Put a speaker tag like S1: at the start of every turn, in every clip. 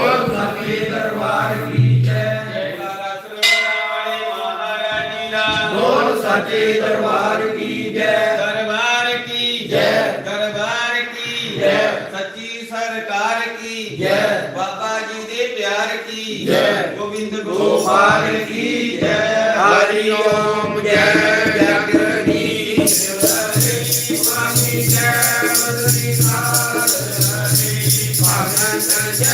S1: दरबार की जय बोल सबके दरबार की जय
S2: दरबार की जय दरबार की जय सच्ची सरकार की
S1: जय
S2: बाबा जी दे प्यार की जय। गोविंद गोपाल की जय। Hariom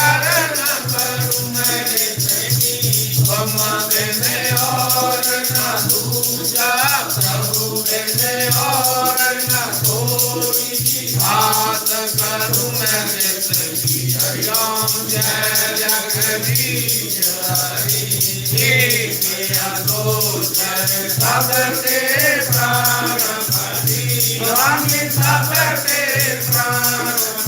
S1: I'm not going to Sabate Pranapati, Swami Sabate Pranapati.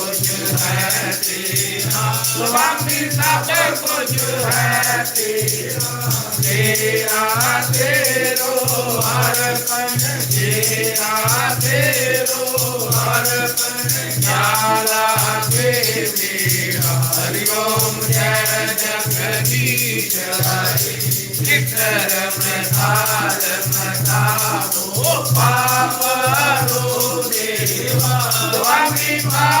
S1: है तेरा स्वामी सब कुछ है तेरा तेरा तेरो हर कन तेरा तेरो हर कन ज्ञाला ते मेरा हरिओम जय जगदीश हरि नितरम धारम धारो पाप रो देवा स्वामी पा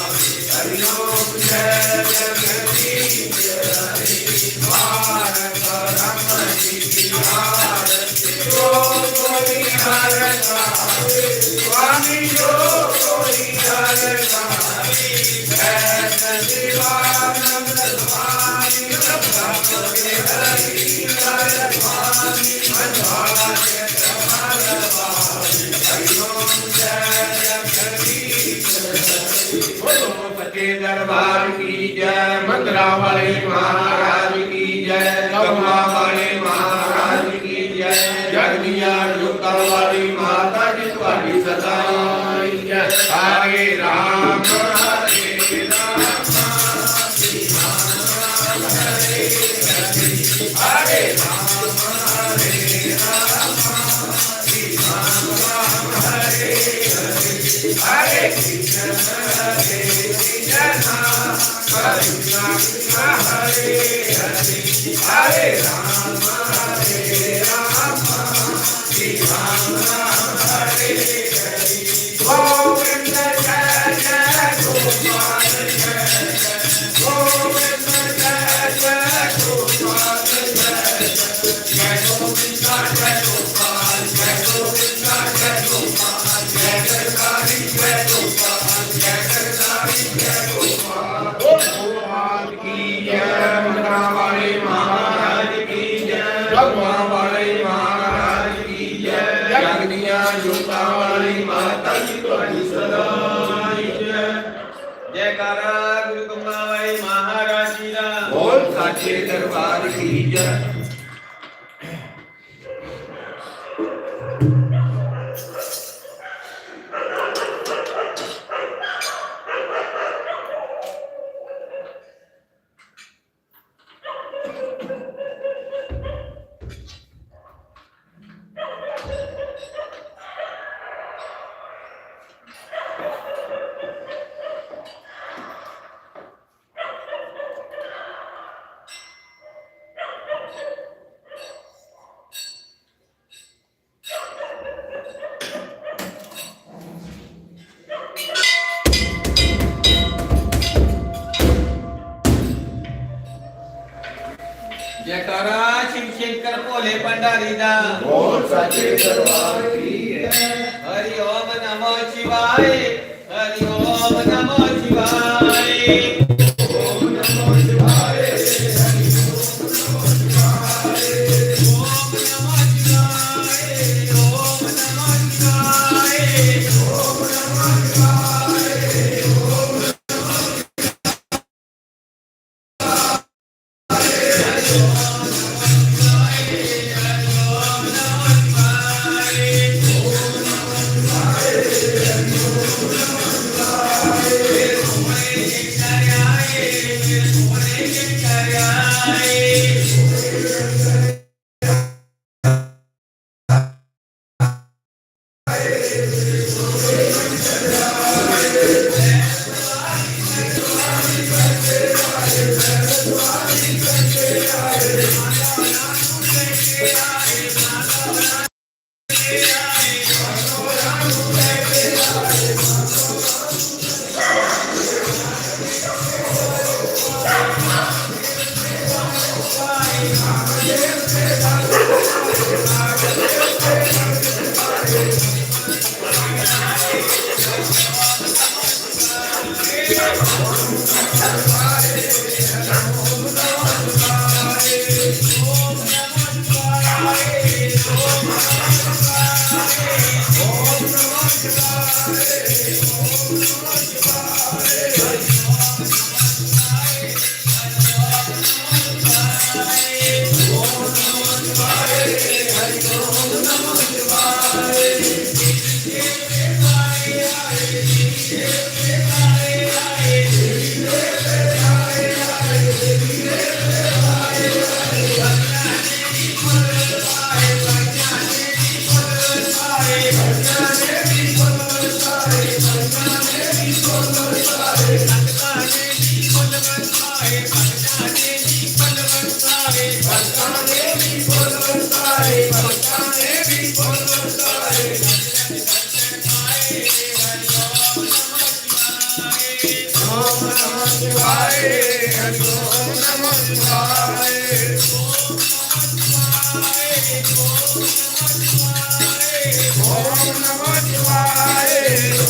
S1: दरबार की जय मंदरा वाले महाराज की जय गौमा वाले అలాగే Hare Krishna, Hare Krishna, Krishna Krishna, Hare Hare, Hare Rama, Hare Rama, Rama, Hare Hare. Govinda Jaya Gopala.
S2: ਜੈਕਾਰਾ ਗੁਰੂ ਗੰਗਾ ਮਹਾਰਾਜ ਜੀ ਦਾ।
S1: ਬੋਲ ਸਾਚੇ ਦਰਬਾਰ ਕੀ ਜੈ।
S2: जयकारा शिव शंकर भोले भंडारी दा।
S1: बोल सचे दरबार की
S2: हरि ओम नमः शिवाय हरि ओम नमः शिवाय।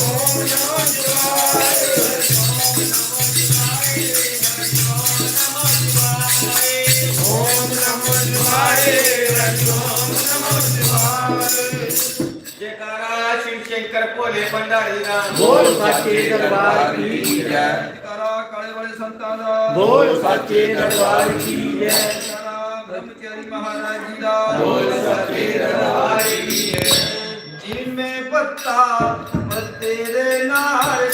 S1: Oh, no.
S2: कर भोले भंडारी राम
S1: बोल सच्चे दरबार की जय
S3: तारा काले
S1: बोल सच्चे दरबार की जय
S3: ब्रह्मचारी महाराज जी दा
S1: बोल सच्चे दरबार की
S2: जय
S3: जिनमें पत्ता तेरे नार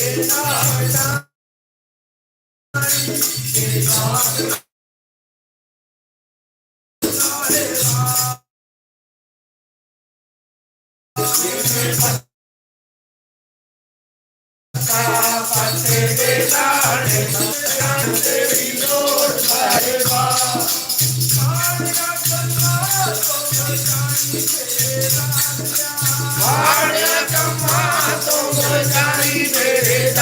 S1: Thank you. Come on, don't go down, baby,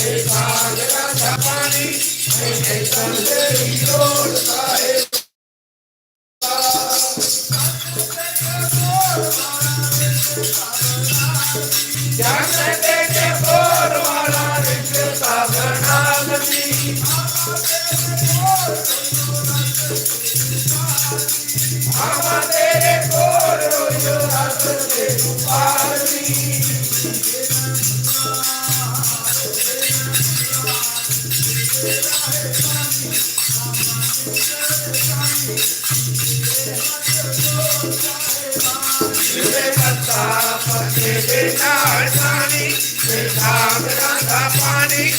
S1: Hey, Tangle, Tapani, Hey, Tangle, Hey, Tangle, सागरा का पानी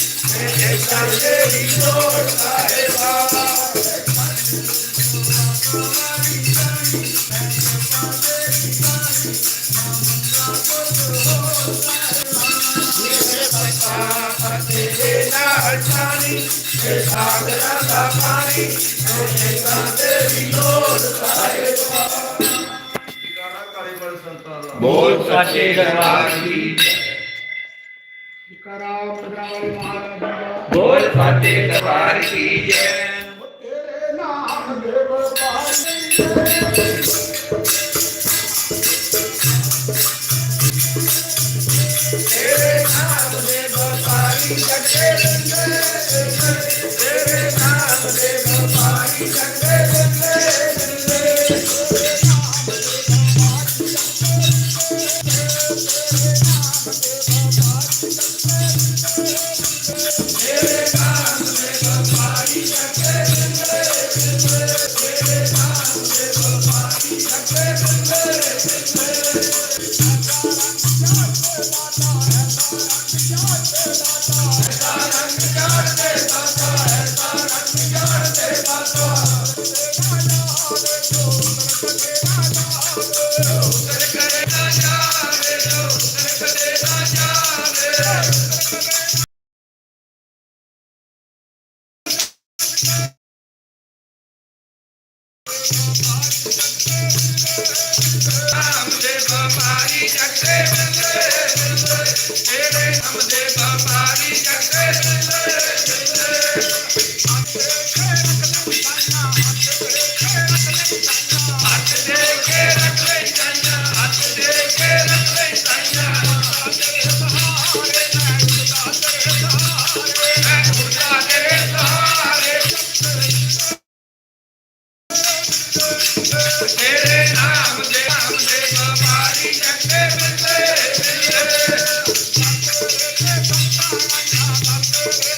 S3: बोल
S1: सच्चे दरबार की बोल सच्चे दरबार की जय।
S4: तेरे नाम देव
S1: पानी तेरे नाम देव पाई जगत ਵਪਾਰੀ ਜੱਟੇ ਮਿਲਦੇ ਮਿਲਦੇ ਤੇਰੇ ਹਮ ਦੇ ਵਪਾਰੀ ਜੱਟੇ ਮਿਲਦੇ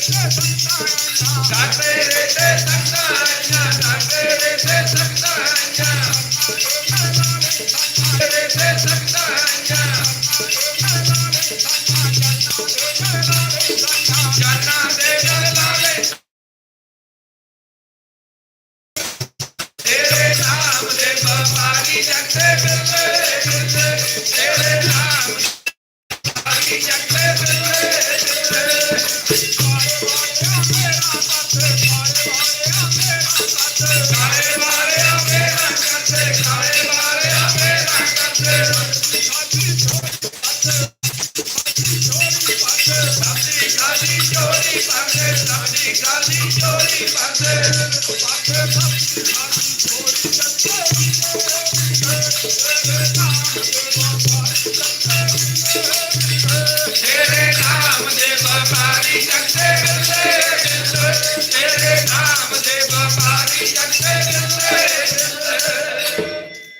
S1: Thank you.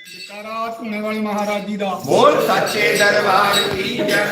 S4: ਜਕਾਰਾ ਧੁਨੇ ਵਾਲੇ ਮਹਾਰਾਜ ਜੀ ਦਾ।
S1: ਬੋਲ ਸੱਚੇ ਦਰਬਾਰ ਕੀ ਜੈ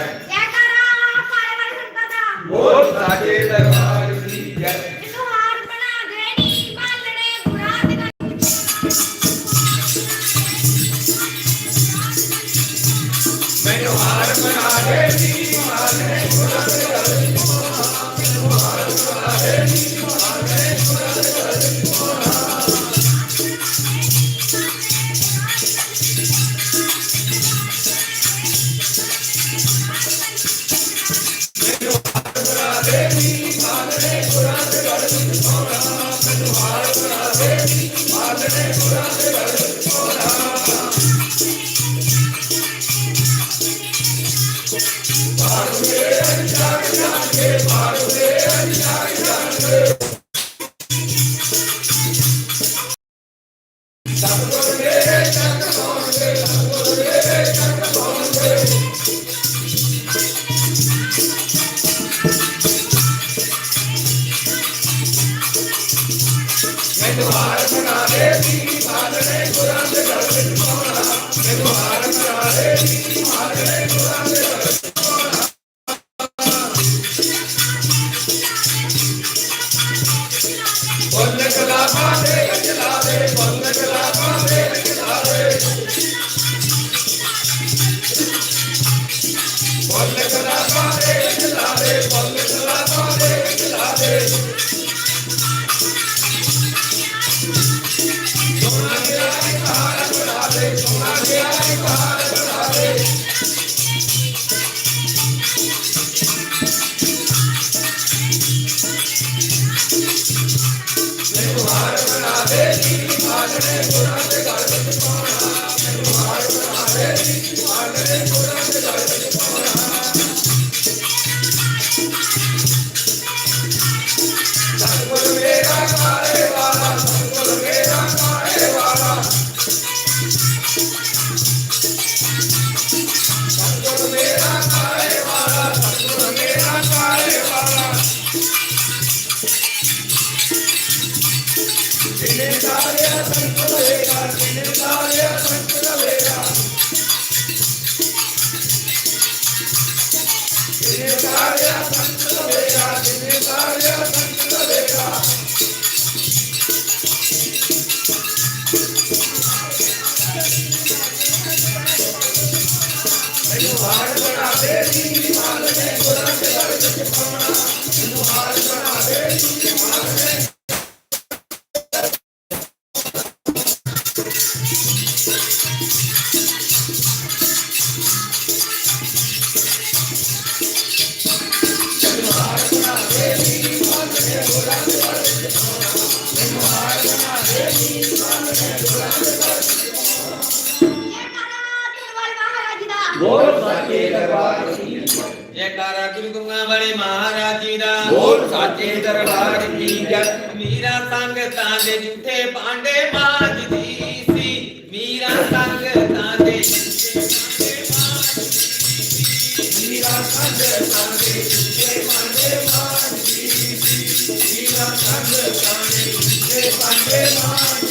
S1: மாதேவி மாதேவி
S2: ਲਾਗੇ ਦਰਬਾਰ ਕੀ ਜੱਤ ਮੀਰਾ ਸੰਗ ਤਾਂ ਦੇ ਜਿੱਥੇ ਭਾਂਡੇ ਮਾਜਦੀ ਸੀ। ਮੀਰਾ ਸੰਗ ਤਾਂ ਦੇ ਜਿੱਥੇ ਭਾਂਡੇ ਮਾਜਦੀ ਸੀ।
S1: ਮੀਰਾ ਸੰਗ ਤਾਂ ਦੇ ਜਿੱਥੇ ਭਾਂਡੇ ਮਾਜਦੀ ਸੀ। ਮੀਰਾ ਸੰਗ ਤਾਂ ਦੇ ਜਿੱਥੇ ਭਾਂਡੇ ਮਾਜਦੀ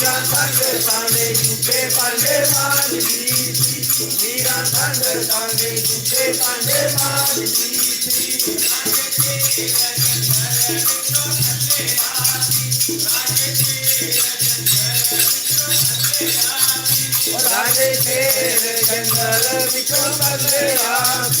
S1: मीरा संग ताने झूठे पांडे मान जीती मीरा संग ताने झूठे पांडे मान राजे शेर जंगल विक्रम बदले राजे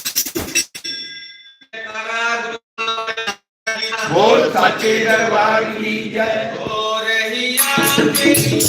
S1: बोल सच्चे दरबार की जय।
S2: हो रही जय।